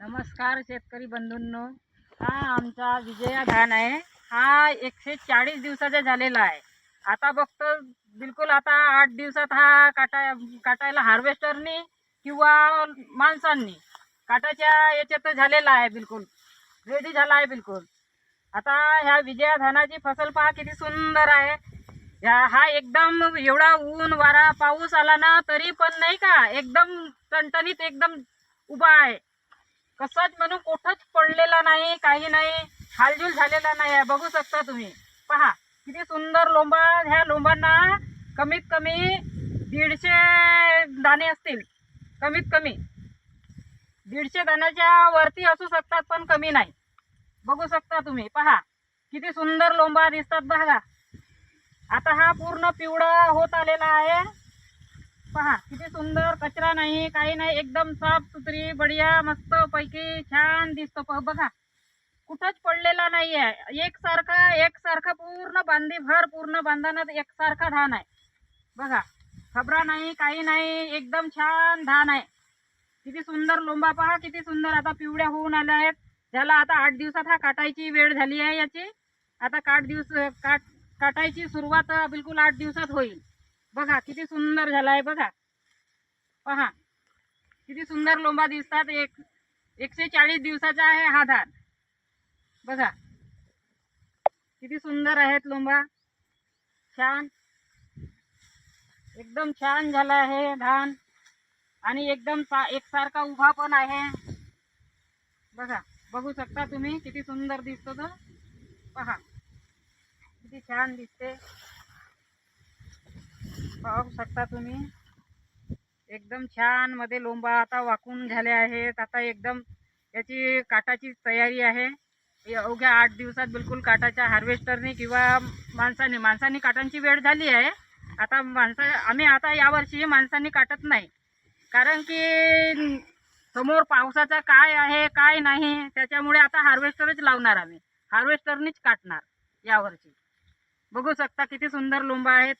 नमस्कार शेतकरी बंधूंनो. हा आमचा विजया धान आहे. हा एकशे चाळीस दिवसाचा झालेला आहे. आता बघतो बिलकुल आता आठ दिवसात हा काटा काटायला हार्वेस्टरनी किंवा माणसांनी काटाच्या याच्यात झालेला आहे बिलकुल. रेडी झाला आहे बिलकुल. आता ह्या विजया धानाची फसल पहा किती सुंदर आहे. ह्या हा एकदम एवढा ऊन वारा पाऊस आला ना तरी पण नाही का एकदम टणटणीत एकदम उभा आहे. कसाच म्हणून कुठंच पडलेला नाही काही नाही हालजूल झालेला नाही आहे. बघू शकता तुम्ही. पहा किती सुंदर लोंबा ह्या लोंबांना कमीत कमी दीडशे दाणे असतील. कमीत कमी. दीडशे दाण्याच्या वरती असू शकतात पण कमी नाही. बघू शकता तुम्ही. पहा किती सुंदर लोंबा दिसतात बघा. आता हा पूर्ण पिवळा होत आलेला आहे. पहा किती सुंदर कचरा नाही काही नाही एकदम साफ सुथरी बढिया मस्त पैकी छान दिसतो. बघा कुठंच पडलेला नाही आहे एकसारखा एकसारखा पूर्ण बांधी भर पूर्ण बांधण्यात एकसारखा धान आहे. बघा खबरा नाही काही नाही एकदम छान धान आहे. किती सुंदर लोंबा पहा किती सुंदर आता पिवळ्या होऊन आल्या आहेत. ज्याला आता आठ दिवसात हा काटायची वेळ झाली आहे याची. आता काट दिवस काट काटायची सुरुवात बिलकुल आठ दिवसात होईल. बघा किती सुंदर झाला आहे बघा. पहा किती सुंदर लोंबा दिसतात. एक एकशे चाळीस दिवसाचा आहे हा धान. बघा किती सुंदर आहेत लोंबा. छान. एकदम छान झाला आहे धान. आणि एकदम सा एकसारखा उभा पण आहे. बघा बघू शकता तुम्ही किती सुंदर दिसतो तो. पहा किती छान दिसते. पाहू शकता तुम्ही. एकदम छानमध्ये लोंबा आता वाकून झाले आहेत. आता एकदम याची काटाची तयारी आहे. अवघ्या आठ दिवसात बिलकुल काटाच्या हार्वेस्टरने किंवा माणसाने माणसांनी काटांची वेळ झाली आहे. आता माणसा आम्ही आता यावर्षी माणसांनी काटत नाही. कारण की समोर पावसाचा काय आहे काय नाही त्याच्यामुळे आता हार्वेस्टरच लावणार आम्ही. हार्वेस्टरनीच काटणार यावर्षी. बघू शकता किती सुंदर लोंबा आहेत.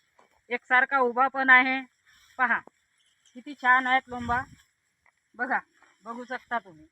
एकसारखा उभा पण आहे. पहा किती छान आहेत लोंबा. बघा बघू शकता तुम्ही.